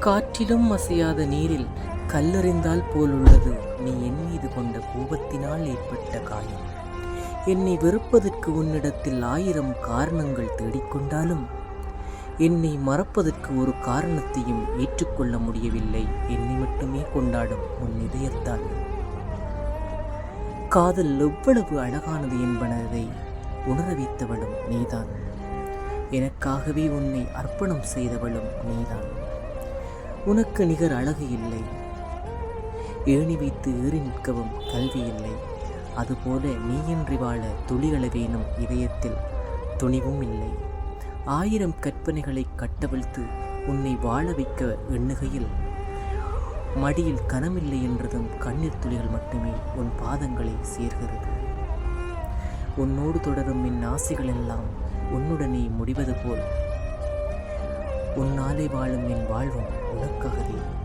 காற்றிலும் அசையாத நீரில் கல்லறிந்தால் போலுள்ளது. நீ என் மீது கொண்ட கோபத்தினால் ஏற்பட்ட காயம். என்னை வெறுப்பதற்கு உன்னிடத்தில் ஆயிரம் காரணங்கள் தேடிக்கொண்டாலும் என்னை மறப்பதற்கு ஒரு காரணத்தையும் ஏற்றுக்கொள்ள முடியவில்லை. என்னை மட்டுமே கொண்டாடும் உன் இதயத்தால். காதல் எவ்வளவு அழகானது என்பனதை உணர வைத்தவளும் நீதான். எனக்காகவே உன்னை அர்ப்பணம் செய்தவளும் நீதான். உனக்கு நிகர் அழகு இல்லை. ஏணி வைத்து ஏறி நிற்கவும் கல்வி இல்லை. அதுபோல நீயின்றி வாழ துளிகளவேனும் இதயத்தில். துணிவும் இல்லை. ஆயிரம் கற்பனைகளை கட்டவிழ்த்து உன்னை வாழ வைக்க எண்ணுகையில் மடியில் கனமில்லை என்றதும் கண்ணீர் துளிகள் மட்டுமே உன் பாதங்களை சேர்கிறது. உன்னோடு தொடரும் என் ஆசைகள் எல்லாம் உன்னுடனே முடிவது போல் உன்னாலே வாழும் என் வாழ்வும் உனக்காகவே.